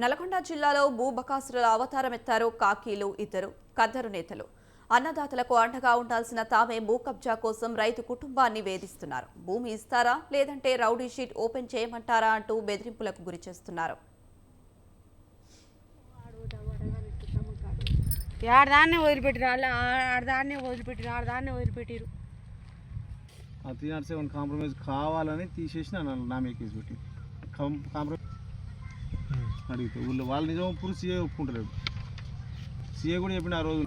నల్గొండ జిల్లాలో భూబకాసురుల అవతారమెత్తారు కాకీలు ఇద్దరు కద్దరు నేతలు. అన్నదాతలకు అండగా ఉండాల్సిన తామే భూ కబ్జా కోసం రైతు కుటుంబాన్ని వేధిస్తున్నారు. భూమి ఇస్తారా లేదంటే రౌడీ షీట్ ఓపెన్ చేయమంటారా అంటూ బెదిరింపులకు గురి చేస్తున్నారు. ఆడదాన్నే వదిలిపెట్టిరు వాళ్ళు ఆడదాన్నే వదిలిపెట్టిరు ఆడదాన్నే వదిలిపెట్టిరు ఆ త్రీ నాట్ సెవెన్ కాంప్రమైజ్ కావాలని తీసేసి నా మీద కేసు పెట్టి కాంప్రమైజ్ అడిగితే ఊళ్ళో వాళ్ళు నిజం పూర్తి సీఏ ఒప్పుకుంటలేడు సీఏ కూడా చెప్పిన ఆ రోజు.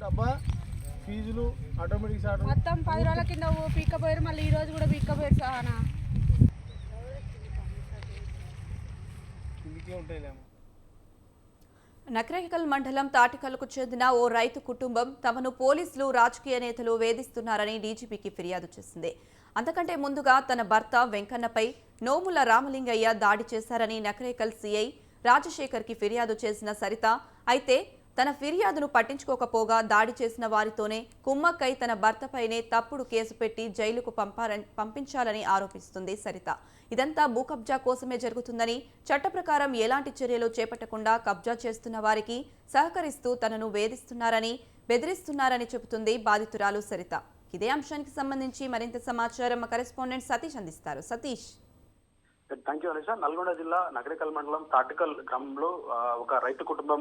డబ్బా ఫీజులు ఆటోమేటిక్ సార్ మొత్తం పది రోజుల కింద పీక్కపోయారు మళ్ళీ ఈ రోజు కూడా పీక్కపోయారు సహానా. కిందికే ఉంటాయిలేమో. నకరేకల్ మండలం తాటికల్కు చెందిన ఓ రైతు కుటుంబం తమను పోలీసులు రాజకీయ నేతలు వేధిస్తున్నారని డీజీపీకి ఫిర్యాదు చేసింది. అంతకంటే ముందుగా తన భర్త వెంకన్నపై నోముల రామలింగయ్య దాడి చేశారని నకరేకల్ సీఐ రాజశేఖర్కి ఫిర్యాదు చేసిన సరిత అయితే తన ఫిర్యాదును పట్టించుకోకపోగా దాడి చేసిన వారితోనే కుమ్మక్కై తన భర్తపైనే తప్పుడు కేసు పెట్టి జైలుకు పంపారని పంపించాలని ఆరోపిస్తుంది సరిత. ఇదంతా భూ కబ్జా కోసమే జరుగుతుందని చట్ట ప్రకారం ఎలాంటి చర్యలు చేపట్టకుండా కబ్జా చేస్తున్న వారికి సహకరిస్తూ తనను వేధిస్తున్నారని బెదిరిస్తున్నారని చెబుతుంది బాధితురాలు సరిత. ఇదే అంశానికి సంబంధించి మరింత సమాచారం కరెస్పాండెంట్ సతీష్ అందిస్తారు. సతీష్. థ్యాంక్ యూ నల్గొండ జిల్లా నగరికల్ మండలం తాటికల్ గ్రామంలో ఒక రైతు కుటుంబం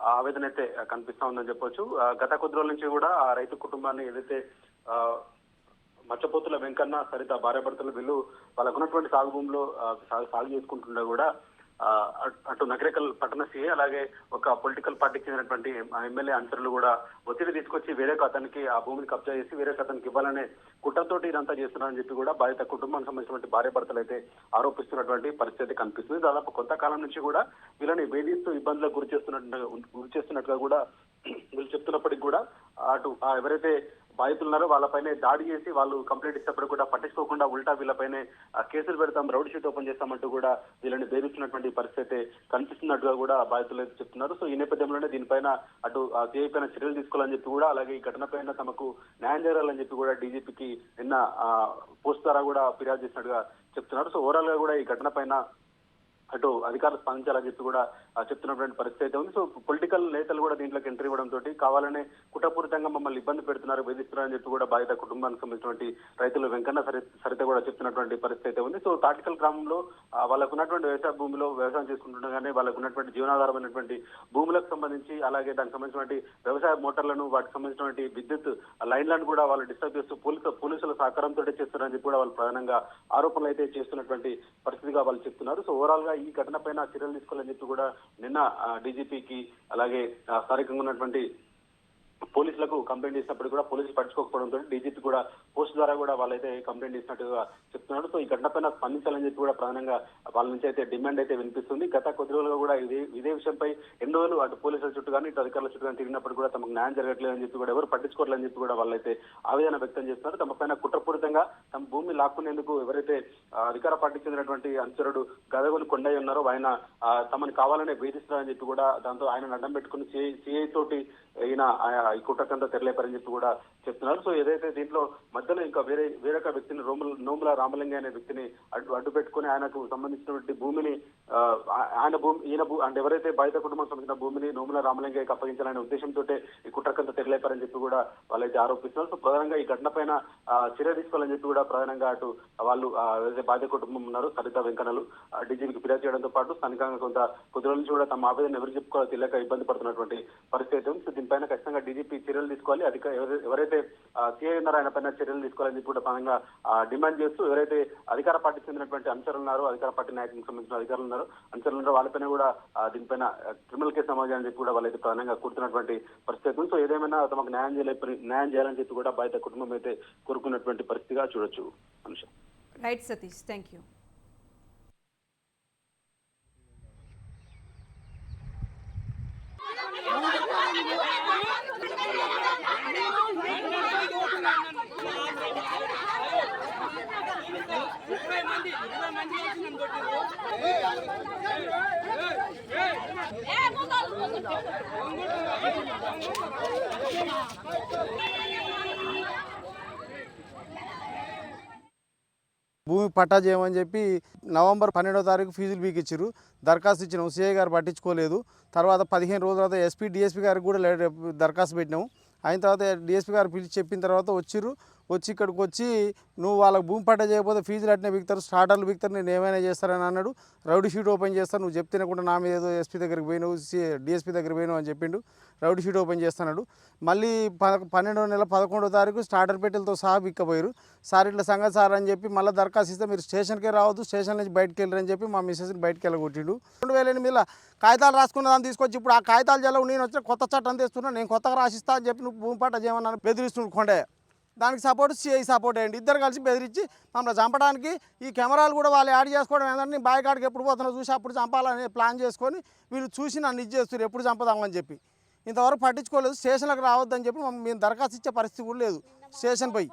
ఆవేదన అయితే కనిపిస్తా ఉందని చెప్పొచ్చు. గత కొద్ది రోజుల నుంచి కూడా ఆ రైతు కుటుంబాన్ని ఏదైతే మచ్చపోతుల వెంకన్న సరిత భార్యాభర్తలు వీళ్ళు వాళ్ళకు ఉన్నటువంటి సాగు భూమిలో సాగు సాగు చేసుకుంటుండే కూడా అటు- అటు నగరికల్ పట్టణ సీఏ అలాగే ఒక పొలిటికల్ పార్టీకి చెందినటువంటి ఎమ్మెల్యే అనుచరులు కూడా ఒత్తిడి తీసుకొచ్చి వేరే అతనికి ఆ భూమిని కబ్జా చేసి వేరే అతనికి ఇవ్వాలనే కుట్రతోటి ఇదంతా చేస్తున్నారని చెప్పి కూడా బాధిత కుటుంబానికి సంబంధించినటువంటి భార్య భర్తలు అయితే ఆరోపిస్తున్నటువంటి పరిస్థితి కనిపిస్తుంది. దాదాపు కొంతకాలం నుంచి కూడా వీళ్ళని వేధిస్తూ ఇబ్బందులకు గురి చేస్తున్నట్టు గురి చేస్తున్నట్టుగా కూడా వీళ్ళు చెప్తున్నప్పటికీ కూడా అటు ఎవరైతే బాధితులు ఉన్నారో వాళ్ళపైనే దాడి చేసి వాళ్ళు కంప్లైంట్ ఇచ్చినప్పుడు కూడా పట్టించుకోకుండా ఉల్టా వీళ్ళపైనే కేసులు పెడతాం రౌడ్ షీట్ ఓపెన్ చేస్తామంటూ కూడా వీళ్ళని బెదిరిస్తున్నటువంటి పరిస్థితి కనిపిస్తున్నట్టుగా కూడా బాధితులు చెప్తున్నారు. సో ఈ నేపథ్యంలోనే దీనిపైన అటు ఆ సిఐ పైన చర్యలు తీసుకోవాలని చెప్పి కూడా అలాగే ఈ ఘటన పైన తమకు న్యాయం జరగాలని చెప్పి కూడా డీజీపీకి నిన్న పోస్ట్ ద్వారా కూడా ఫిర్యాదు చేసినట్టుగా చెప్తున్నారు. సో ఓవరాల్గా కూడా ఈ ఘటన పైన అటు అధికారులు స్పందించాలని చెప్పి కూడా చెప్తున్నటువంటి పరిస్థితి అయితే ఉంది. సో పొలిటికల్ నేతలు కూడా దీంట్లోకి ఎంట్రీ ఇవ్వడం తోటి కావాలనే కుటపూరితంగా మమ్మల్ని ఇబ్బంది పెడుతున్నారు వేధిస్తున్నారని చెప్పి కూడా బాధిత కుటుంబానికి సంబంధించినటువంటి రైతులు వెంకన్న సరి సరిత కూడా చెప్తున్నటువంటి పరిస్థితి అయితే ఉంది. సో తాటికల్ గ్రామంలో వాళ్ళకు ఉన్నటువంటి వ్యవసాయ భూమిలో వ్యవసాయం చేసుకుంటుండగానే వాళ్ళకు ఉన్నటువంటి జీవనాధారమైనటువంటి భూములకు సంబంధించి అలాగే దానికి సంబంధించినటువంటి వ్యవసాయ మోటార్లను వాటికి సంబంధించినటువంటి విద్యుత్ లైన్లను కూడా వాళ్ళు డిస్టర్బ్ చేస్తూ పోలీసు పోలీసుల సహకారంతో చేస్తున్నారని చెప్పి కూడా వాళ్ళు ప్రధానంగా ఆరోపణలు అయితే చేస్తున్నటువంటి పరిస్థితిగా వాళ్ళు చెప్తున్నారు. సో ఓవరాల్గా ఈ ఘటన పైన చర్యలు తీసుకోవాలని చెప్పి కూడా నిన్న డీజీపీకి అలాగే స్థానికంగా ఉన్నటువంటి పోలీసులకు కంప్లైంట్ చేసినప్పుడు కూడా పోలీసులు పట్టించుకోకపోవడంతో డీజీపీ కూడా పోస్ట్ ద్వారా కూడా వాళ్ళైతే కంప్లైంట్ చేసినట్టుగా చెప్తున్నారు సో ఈ ఘటనపైన స్పందించాలని చెప్పి కూడా ప్రధానంగా వాళ్ళ నుంచి అయితే డిమాండ్ అయితే వినిపిస్తుంది. గత కొద్ది రోజులుగా కూడా ఇదే ఇదే విషయంపై ఎన్నో రోజులు అటు పోలీసుల చుట్టూ కానీ ఇటు అధికారుల చుట్టూ కానీ తిరిగినప్పుడు కూడా తమకు న్యాయం జరగట్లేదని చెప్పి కూడా ఎవరు పట్టించుకోవట్లేదని చెప్పి కూడా వాళ్ళైతే ఆవేదన వ్యక్తం చేస్తున్నారు. తమ పైన కుట్రపూరితంగా తమ భూమి లాక్కునేందుకు ఎవరైతే అధికార పార్టీకి చెందినటువంటి అనుచరుడు గదగోలు కొండయ్య ఉన్నారో ఆయన తమను తమని కావాలనే వేధిస్తున్నారని చెప్పి కూడా దాంతో ఆయన అడ్డం పెట్టుకుని సిఐ తోటి ఈయన ఆయన ఈ కుట్రకంతా తెరలేపారని చెప్పి కూడా చెప్తున్నారు సో ఏదైతే దీంట్లో మధ్యలో ఇంకా వేరే వేరొక వ్యక్తిని రోముల నోముల రామలింగ అనే వ్యక్తిని అడ్డు అడ్డు పెట్టుకుని ఆయనకు సంబంధించినటువంటి భూమిని ఆయన భూమి ఈయన భూ అంటే ఎవరైతే బాధిత కుటుంబం సంబంధించిన భూమిని నోముల రామలింగకి అప్పగించాలనే ఉద్దేశంతో ఈ కుట్రకంతా తెరలేపారని చెప్పి కూడా వాళ్ళైతే ఆరోపిస్తున్నారు సో ప్రధానంగా ఈ ఘటన పైన చర్య తీసుకోవాలని చెప్పి కూడా ప్రధానంగా అటు వాళ్ళు ఏదైతే బాధిత కుటుంబం ఉన్నారు సరిత వెంకన్నలు డీజీపీకి ఫిర్యాదు చేయడంతో పాటు స్థానికంగా కొంత కొద్ది రోజుల నుంచి కూడా తమ ఆవేదన ఎవరు చెప్పుకోవాలో తెలియక ఇబ్బంది పడుతున్నటువంటి పరిస్థితి ఉంది. సో దీనిపైన ఖచ్చితంగా డీజీపీ చర్యలు తీసుకోవాలి. అధిక ఎవరైతే సిఐ ఉన్నారో ఆయన పైన చర్యలు తీసుకోవాలని చెప్పి కూడా ప్రధానంగా డిమాండ్ చేస్తూ ఎవరైతే అధికార పార్టీకి చెందినటువంటి అంశాలు ఉన్నారో అధికార పార్టీ నాయకులకు సంబంధించిన అధికారులు ఉన్నారో అంశాలు ఉన్నారో వాళ్ళపైన కూడా దీనిపైన క్రిమినల్ కేసు నమోదు చేయాలని చెప్పి కూడా వాళ్ళైతే ప్రధానంగా కూర్చున్నటువంటి పరిస్థితి ఉంది. సో ఏదేమైనా తమకు న్యాయం చేయలేని న్యాయం చేయాలని చెప్పి కూడా బాధిత కుటుంబం అయితే కోరుకున్నటువంటి పరిస్థితిగా చూడొచ్చు. Anusha right Satish thank you భూమి పట్టా చేయమని చెప్పి నవంబర్ పన్నెండో తారీఖు ఫీజులు బీకిచ్చారు దరఖాస్తు ఇచ్చినాం సిఐ గారు పట్టించుకోలేదు. తర్వాత పదిహేను రోజుల తర్వాత ఎస్పీ డిఎస్పీ గారికి కూడా దరఖాస్తు పెట్టినాము. అయిన తర్వాత డిఎస్పీ గారు పిలిచి చెప్పిన తర్వాత వచ్చిర్రు. వచ్చి ఇక్కడికి వచ్చి నువ్వు వాళ్ళకి భూమి పట్ట చేయకపోతే ఫీజులు అట్నే బిగుతారు స్టార్టర్లు బిగుతారు నేను ఏమైనా చేస్తారని అన్నాడు. రౌడీ షీట్ ఓపెన్ చేస్తాను నువ్వు చెప్తే కూడా నా మీద ఏదో ఎస్పీ దగ్గరికి పోయినావు సి డిఎస్పీ దగ్గర పోయినావు అని చెప్పిండు. రౌడీ షీట్ ఓపెన్ చేస్తున్నాడు మళ్ళీ పద పన్నెండో నెల పదకొండో తారీఖు స్టార్టర్ పెట్టెలతో సహా బిక్కపోయారు. సార్ ఇట్లా సంగతి సార్ అని చెప్పి మళ్ళీ దరఖాస్తు ఇస్తే మీరు స్టేషన్కే రావద్దు స్టేషన్ నుంచి బయటకు వెళ్ళరని చెప్పి మా మిస్సెస్ని బయటకు వెళ్ళగొట్టిండు. రెండు వేల ఎనిమిదిలో కాగితాలు రాసుకున్నదాన్ని తీసుకొచ్చి ఇప్పుడు ఆ కాగితాలు జల్లవు నేను వచ్చిన కొత్త చట్టం తెస్తున్నా నేను కొత్తగా రాసిస్తా అని చెప్పి నువ్వు భూమి పట్ట చేయమన్నాను బెదిరిస్తుండు కొండే దానికి సపోర్ట్ సిఐ సపోర్ట్ అయ్యండి ఇద్దరు కలిసి బెదిరించి మమ్మల్ని చంపడానికి ఈ కెమెరాలు కూడా వాళ్ళు యాడ్ చేసుకోవడం ఏంటంటే బాయ్ కాడికి ఎప్పుడు పోతున్నా చూసి అప్పుడు చంపాలని ప్లాన్ చేసుకొని వీళ్ళు చూసి నన్ను ఇది చేస్తారు ఎప్పుడు చంపదామని చెప్పి. ఇంతవరకు పట్టించుకోలేదు స్టేషన్లకు రావద్దని చెప్పి మేము దరఖాస్తు ఇచ్చే పరిస్థితి కూడా లేదు. స్టేషన్ పోయి.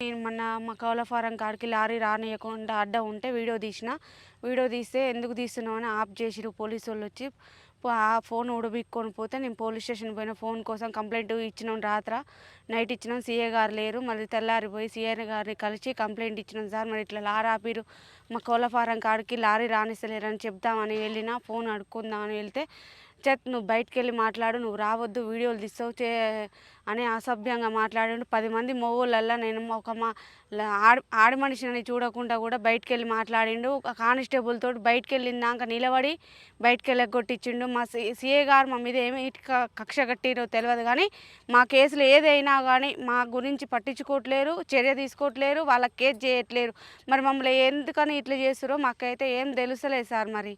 నేను మొన్న మా కౌల ఫారం కాడికి లారీ రానియకుండా అడ్డ ఉంటే వీడియో తీసిన. వీడియో తీస్తే ఎందుకు తీస్తున్నావు అని ఆఫ్ చేసిరు పోలీసు వాళ్ళు వచ్చి. ఆ ఫోన్ ఉడబిక్కొని పోతే నేను పోలీస్ స్టేషన్ పోయిన ఫోన్ కోసం కంప్లైంట్ ఇచ్చినాం రాత్ర. నైట్ ఇచ్చినాం సీఏ గారు లేరు. మళ్ళీ తెల్లారిపోయి సీఏ గారిని కలిసి కంప్లైంట్ ఇచ్చినాం. సార్ మరి ఇట్లా లారీ ఆపిరు మా కోళ్ళ ఫారం కాడికి లారీ రానిస్తలేరని చెప్దామని వెళ్ళిన ఫోన్ అడుక్కుందామని వెళ్తే చెత్ నువ్వు బయటికి వెళ్ళి మాట్లాడు నువ్వు రావద్దు వీడియోలు తీస్తావు చే అని అసభ్యంగా మాట్లాడాడు. పది మంది మొగోళ్ళల్లో నేను ఒక మా ల- ఆడ ఆడి మనిషిని చూడకుండా కూడా బయటికి వెళ్ళి మాట్లాడిండు. ఒక కానిస్టేబుల్ తోటి బయటికి వెళ్ళిందాక నిలబడి బయటకు వెళ్ళగొట్టించిండు మా సి సిఏ గారు మా మీద ఏమి కక్ష కట్టిరో తెలియదు కానీ మా కేసులు ఏదైనా కానీ మా గురించి పట్టించుకోవట్లేరు చర్య తీసుకోవట్లేరు వాళ్ళకి కేసు చేయట్లేరు. మరి మమ్మల్ని ఎందుకని ఇట్లా చేస్తారో మాకైతే ఏం తెలుసలేదు సార్ మరి.